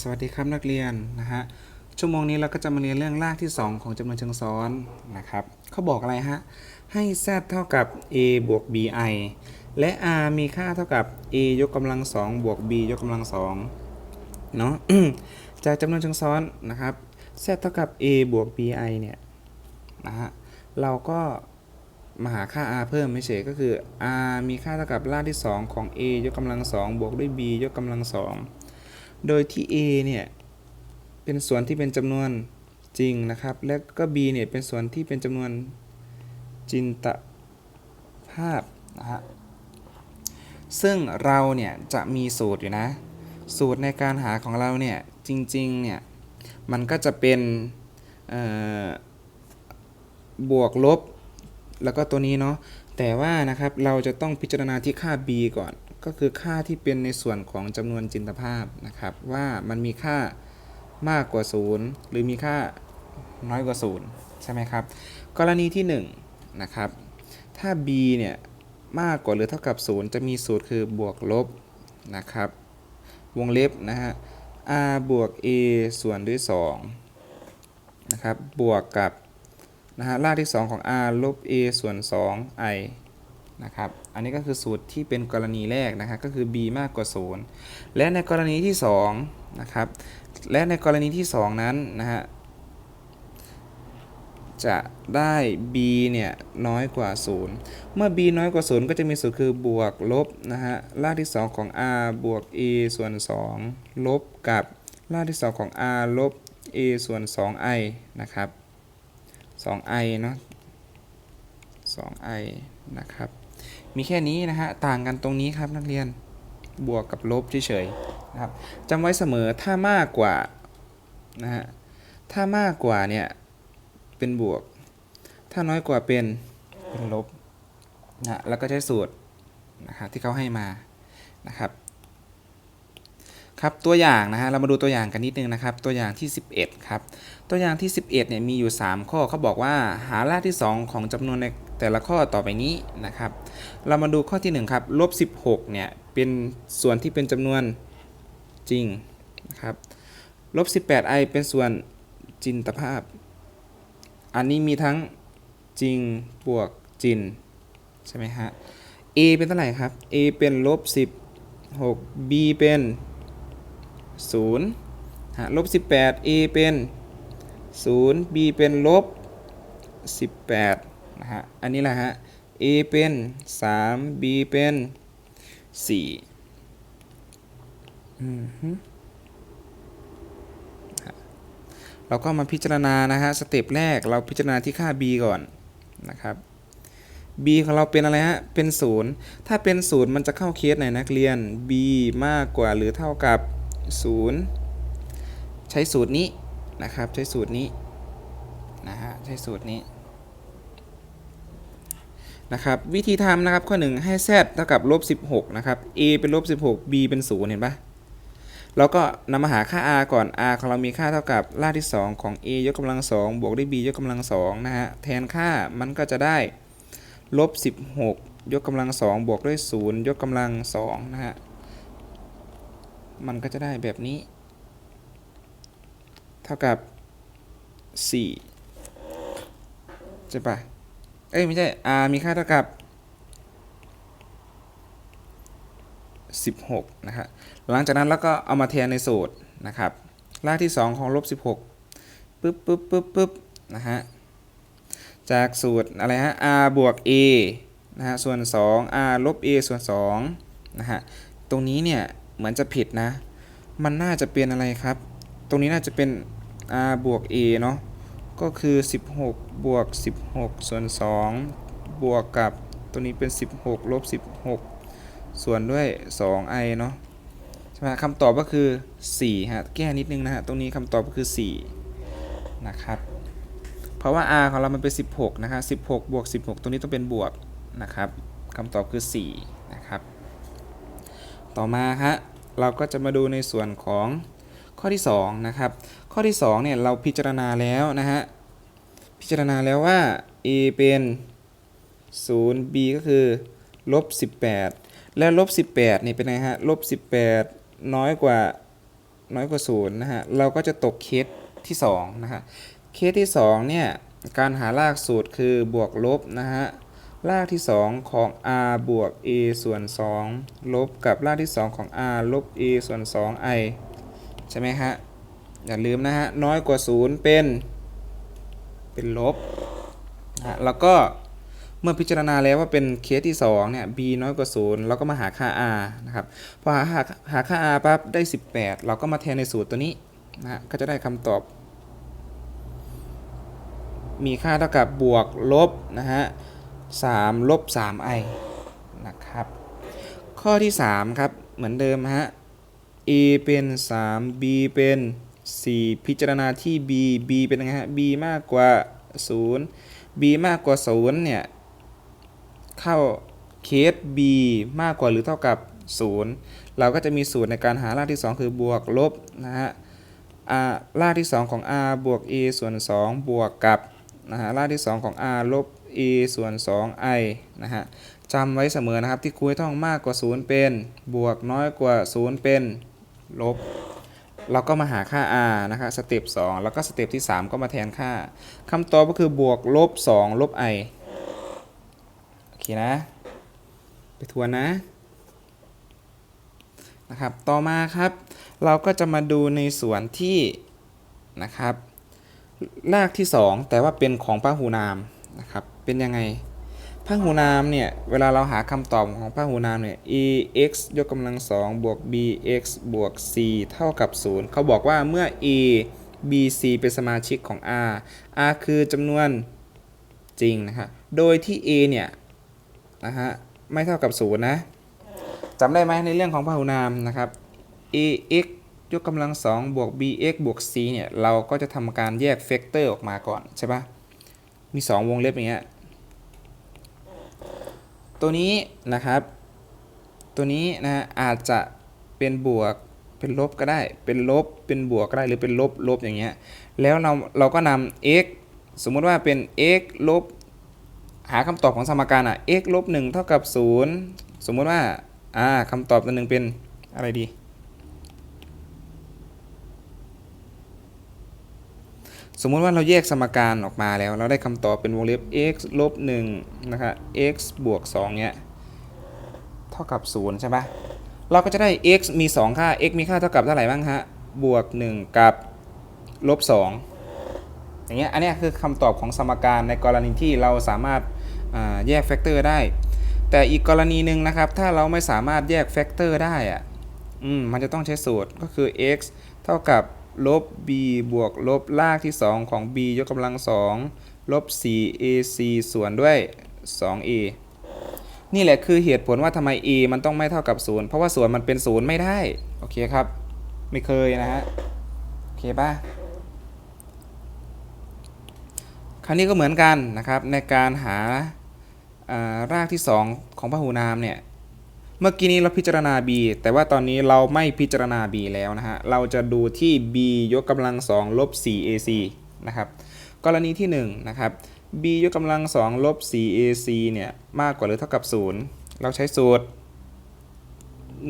สวัสดีครับนักเรียนนะฮะชั่วโมงนี้เราก็จะมาเรียนเรื่องรากที่ 2 ของจำนวนเชิงซ้อนนะครับเขาบอกอะไรฮะให้ z เท่ากับ a บวก bi และ r มีค่าเท่ากับ a ยกกำลัง2บวก b ยกกำลัง2เนาะจากจำนวนเชิงซ้อนนะครับ z เท่ากับ a บวก bi เนี่ยนะฮะเราก็มาหาค่า r เพิ่มไม่เฉยก็คือ r มีค่าเท่ากับรากที่ 2 ของ a ยกกำลัง2บวกด้วย b ยกกำลัง2 โดยที่ a เนี่ยเป็นส่วนที่เป็นจำนวนจริงนะครับ และก็ b เนี่ยเป็นส่วนที่เป็นจำนวนจินตภาพนะฮะซึ่งเราเนี่ยจะมีสูตรอยู่นะ สูตรในการหาของเราเนี่ยจริงๆเนี่ยมันก็จะเป็นบวกลบ แล้วก็ตัวนี้เนาะแต่ว่านะครับเราจะต้องพิจารณาที่ค่า b ก่อน ก็คือค่าที่เป็นในส่วนของจำนวนจินตภาพนะครับ ว่ามันมีค่ามากกว่า 0 หรือมีค่าน้อยกว่า 0 ใช่ไหมครับ กรณีที่1นะครับถ้า b เนี่ยมากกว่าหรือเท่ากับ 0 จะมีสูตรคือบวกลบนะครับ วงเล็บนะฮะ r บวก a ส่วนด้วย2นะครับบวกกับนะฮะรากที่ 2 ของ r ลบ a ส่วน 2 i นะครับ อันนี้ก็คือสูตรที่เป็นกรณีแรกนะครับก็คือ b มากกว่า 0 และในกรณีที่2นะครับ และในกรณีที่ 2 นั้นนะฮะจะได้ b เนี่ยน้อยกว่า 0 เมื่อ b น้อยกว่า 0 ก็จะมีสูตรคือบวกลบนะฮะรากที่ 2 ของ r บวก a ส่วน 2 ลบกับรากที่ 2 ของ r ลบ a ส่วน 2i นะครับ 2i เนาะ 2i นะครับ มีแค่นี้นะฮะ ต่างกันตรงนี้ครับนักเรียน บวกกับลบเฉยๆนะครับจำไว้เสมอถ้ามากกว่านะฮะ ถ้ามากกว่าเนี่ยเป็นบวก ถ้าน้อยกว่าเป็นเป็นลบนะแล้วก็ใช้สูตรนะครับที่เขาให้มานะครับ ครับตัวอย่างนะฮะเรามาดูตัวอย่างกันนิดนึงนะครับ ตัวอย่างที่ 11 ครับ ตัวอย่างที่ 11เนี่ยมีอยู่ 3 ข้อเขาบอกว่าหา รากที่ 2 ของจำนวนใน แต่ละข้อต่อไปนี้นะครับ เรามาดูข้อที่1ครับลบ16เนี่ยเป็นส่วนที่เป็นจำนวนจริงนะครับลบ 18i เป็นส่วนจินตภาพ อันนี้มีทั้งจริงบวกจินใช่ไหมฮะ a เป็นเท่าไหร่ครับ a เป็นลบ16 b เป็น0ฮะลบ18 a เป็น0 b เป็นลบ18 นะฮะ อันนี้แหละฮะ a เป็น 3 b เป็น4อืมฮึเราก็มาพิจารณานะฮะ สเต็ปแรกเราพิจารณาที่ค่า b ก่อนนะครับ b ของเราเป็นอะไรฮะ เป็น 0 ถ้าเป็น 0 มันจะเข้าเคสไหนนักเรียน b มากกว่าหรือเท่ากับ 0 ใช้สูตรนี้นะครับ ใช้สูตรนี้นะฮะ ใช้สูตรนี้ นะครับวิธีทำนะครับข้อ 1 ให้ z เท่ากับลบ16นะครับ a เป็นลบ16 b เป็น0เห็นปะเราก็นำมาหาค่า r ก่อน r ของเรามีค่าเท่ากับรากที่ 2 ของ a ยกกำลัง2บวกด้วย b ยกกำลัง2นะฮะแทนค่ามันก็จะได้ลบ16 ยกกำลัง2บวกด้วย 0 ยกกำลัง2นะฮะมันก็จะได้แบบนี้ เท่ากับ 4 ใช่ปะ เอ้ยไม่ใช่ r มีค่าเท่ากับ 16 นะครับหลังจากนั้นเราก็เอามาแทนในสูตรนะครับ รากที่ 2 ของลบ 16ปึ๊บปึ๊บปึ๊บปึ๊บนะฮะ จากสูตรอะไรฮะ r บวก a นะฮะ ส่วน 2 r ลบ a ส่วน2นะฮะ ตรงนี้เนี่ยเหมือนจะผิดนะ มันน่าจะเป็นอะไรครับ ตรงนี้น่าจะเป็น r บวก a เนาะ ก็คือ 16 บวก 16 ส่วน 2 บวกกับตัวนี้เป็น 16 ลบ 16 ส่วนด้วย 2i เนาะใช่ไหมคำตอบก็คือ4ฮะแก้นิดนึงนะฮะตรงนี้คำตอบก็คือ 4 นะครับ เพราะว่า r ของเรามันเป็น 16 นะครับ16 บวก 16 ตรงนี้ต้องเป็นบวกนะครับคำตอบคือ 4 นะครับ ต่อมาฮะเราก็จะมาดูในส่วนของข้อที่ 2 นะครับ ข้อที่2เนี่ยเราพิจารณาแล้วนะฮะ พิจารณาแล้วว่า a เป็น 0 b ก็คือลบ18 และลบ18นี่เป็นไงฮะลบ18 น้อยกว่าน้อยกว่าศูนย์นะฮะ เราก็จะตกเคสที่2นะฮะ เคสที่2เนี่ยการหารากสูตรคือบวกลบนะฮะรากที่ 2 ของ r บวก a ส่วน 2 ลบกับรากที่ 2 ของ r ลบ a ส่วน 2i ใช่ไหมฮะ อย่าลืมนะฮะ น้อยกว่า 0 เป็น เป็นลบนะฮะแล้วก็เมื่อพิจารณาแล้วว่าเป็นเคสที่2เนี่ย b น้อยกว่า 0 เราก็มาหาค่า r นะครับ พอหาหาหาค่า r ปั๊บได้ 18 เราก็มาแทนในสูตรตัวนี้นะฮะ ก็จะได้คำตอบ มีค่าเท่ากับบวกลบนะฮะ3ลบ 3i นะครับ ข้อที่ 3 ครับ เหมือนเดิมฮะ a เป็น 3 b เป็น 4 พิจารณาที่ b b เป็นยังไงฮะ b มากกว่า 0 b มากกว่า 0 เนี่ย เข้าเคส b มากกว่าหรือเท่ากับ 0 เราก็จะมีสูตรในการหารากที่ 2 คือบวกลบนะฮะรากที่ 2 ของ r บวก a ส่วน 2 บวกกับนะฮะรากที่ 2 ของ r ลบ a ส่วน 2i นะฮะจำไว้เสมอนะครับที่คุยท่องมากกว่า 0 เป็น บวกน้อยกว่า 0 เป็น ลบ เราก็มาหาค่า r นะครับสเต็ป2แล้วก็สเต็ปที่ 3 ก็มาแทนค่าคำตอบก็คือบวกลบ 2 ลบ i โอเคนะ ไปทวนนะนะครับ ต่อมาครับ เราก็จะมาดูในส่วนที่นะครับรากที่ 2 แต่ว่าเป็นของพหูนามนะครับ เป็นยังไง พหูนามเนี่ย เวลาเราหาคำตอบของพหูนามเนี่ย ax ยกกำลัง2บวก bx บวก c เท่ากับ 0 เขาบอกว่าเมื่อ a b c เป็นสมาชิกของ r r คือจำนวนจริงนะครับโดยที่ a เนี่ยนะฮะไม่เท่ากับ 0 นะจำได้ไหมในเรื่องของพหูนามนะครับ ax ยกกำลัง2บวก bx บวก c เนี่ย เราก็จะทำการแยกเฟกเตอร์ออกมาก่อนใช่ปะมี 2 วงเล็บอย่างเงี้ย ตัวนี้นะครับ ตัวนี้นะอาจจะเป็นบวกเป็นลบก็ได้ เป็นลบเป็นบวกก็ได้หรือเป็นลบลบอย่างเงี้ยแล้วเราเราก็นำ x สมมุติว่าเป็น x ลบหาคำตอบของสมการอะ x ลบ1เท่ากับ 0 สมมุติว่าอ่าคำตอบตัวหนึ่งเป็นอะไรดี สมมุติว่าเราแยกสมการออกมาแล้ว เราได้คำตอบเป็นวงเล็บ x ลบ1นะครับ x บวก2เนี้ยเท่ากับ 0 ใช่ปะเราก็จะได้ x มี 2 ค่า x มีค่าเท่ากับเท่าไหร่บ้างฮะ บวก 1 กับลบ 2 อย่างเงี้ย อันนี้คือคำตอบของสมการในกรณีที่เราสามารถแยกแฟกเตอร์ได้ แต่อีกกรณีหนึ่งนะครับ ถ้าเราไม่สามารถแยกแฟกเตอร์ได้อะอืม มันจะต้องใช้สูตรก็คือ x เท่ากับ ลบ b บวกลบรากที่ 2 ของ b ยกกำลัง 2 ลบ 4ac ส่วนด้วย 2a นี่แหละคือเหตุผลว่าทำไม a มันต้องไม่เท่ากับ 0 เพราะว่าส่วนมันเป็น 0 ไม่ได้ โอเคครับ ไม่เคยนะฮะ โอเคป่ะ คราวนี้ก็เหมือนกันนะครับ ในการหาอ่ารากที่ 2 ของพหูนามเนี่ย เมื่อกี้นี้เราพิจารณา b แต่ว่าตอนนี้เราไม่พิจารณา b แล้วนะฮะ เราจะดูที่ b ยกกำลัง2ลบ 4ac นะครับ กรณีที่1นะครับ b ยกกำลัง2ลบ 4ac เนี่ยมากกว่าหรือเท่ากับ 0 เราใช้สูตร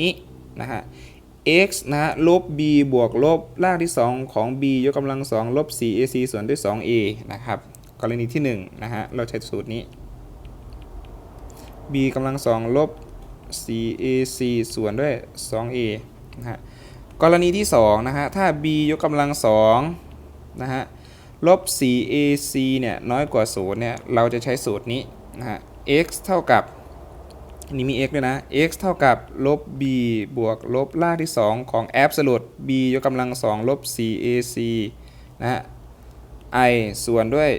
นี้นะฮะ x นะฮะลบ b บวกลบรากที่ 2 ของ b ยกกำลัง2ลบ 4ac ส่วนด้วย 2a นะครับ กรณีที่1นะฮะ เราใช้สูตรนี้ b กำลัง2ลบ 4ac ส่วนด้วย 2a นะฮะกรณีที่2นะฮะถ้า b ยกกำลัง2นะฮะลบ 4ac เนี่ยน้อยกว่า0เนี่ยเราจะใช้สูตรนี้นะฮะ x เท่ากับนี่มี x ด้วยนะ x เท่ากับลบ b บวกลบรากที่ 2 ของ absolute b ยกกำลัง2ลบ 4ac นะฮะ i ส่วนด้วย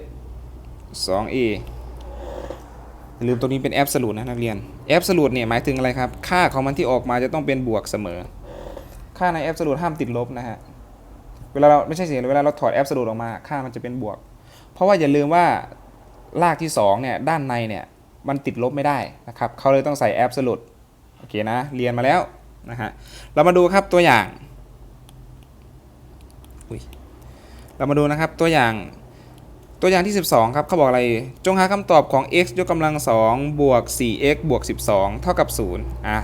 2a อย่าลืมตรงนี้เป็น absolute นะนักเรียน absolute เนี่ยหมายถึงอะไรครับ ค่าของมันที่ออกมาจะต้องเป็นบวกเสมอ ค่าใน absolute ห้ามติดลบนะฮะ เวลาเราไม่ใช่สิเวลาเราถอด absolute ออกมา ค่ามันจะเป็นบวก เพราะว่าอย่าลืมว่ารากที่2เนี่ยด้านในเนี่ยมันติดลบไม่ได้นะครับเขาเลยต้องใส่ absolute โอเคนะ เรียนมาแล้วนะฮะ เรามาดูครับตัวอย่างอุ๊ยเรามาดูนะครับตัวอย่าง ตัวอย่างที่ 12 ครับเขาบอกอะไร จงหาคำตอบของ x ยกกำลัง2บวก 4x บวก 12 เท่ากับ 0 อะ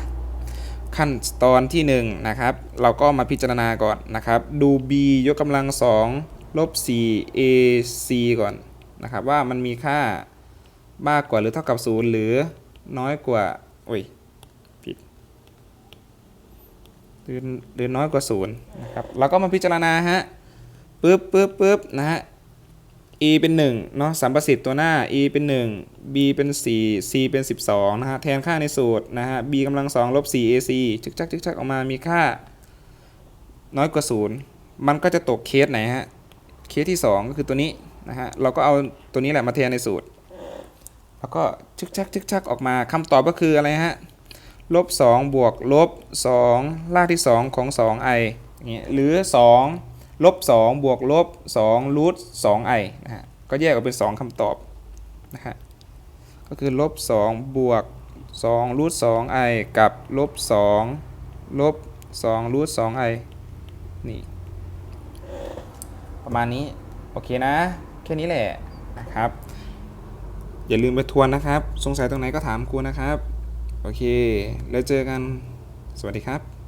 ขั้นตอนที่ 1 นะครับ เราก็มาพิจารณาก่อนนะครับ ดู b ยกกำลัง2ลบ 4 ac ก่อนนะครับ ว่ามันมีค่ามากกว่าหรือเท่ากับ 0 หรือน้อยกว่าโอ้ยผิดหรือหรือน้อยกว่า 0 นะครับ เราก็มาพิจารณาฮะปึ๊บปึ๊บปึ๊บนะฮะ e เป็น1เนาะสัมประสิทธิ์ตัวหน้า e เป็น 1 b เป็น 4 c เป็น 12 นะฮะ แทนค่าในสูตรนะฮะ b กำลัง2ลบ4 ac ชึกชักชึกชักออกมามีค่า น้อยกว่า 0 มันก็จะตกเคสไหนฮะ เคสที่ 2 ก็คือตัวนี้นะฮะ เราก็เอาตัวนี้แหละมาแทนในสูตร แล้วก็ชึกชักชึกชักออกมาคำตอบก็คืออะไรฮะ ลบ 2 บวกลบ 2 รากที่ 2 ของ 2i อย่างเงี้ยหรือ 2 ลบ2บวกลบ2รูท 2i นะฮะ ก็แยกออกเป็น 2คำตอบนะฮะ ก็คือลบ2บวก2รูท 2i กับลบ2ลบ2รูท 2i นี่ ประมาณนี้ โอเคนะ แค่นี้แหละนะครับ อย่าลืมไปทวนนะครับ สงสัยตรงไหนก็ถามครูนะครับ โอเค แล้วเจอกัน สวัสดีครับ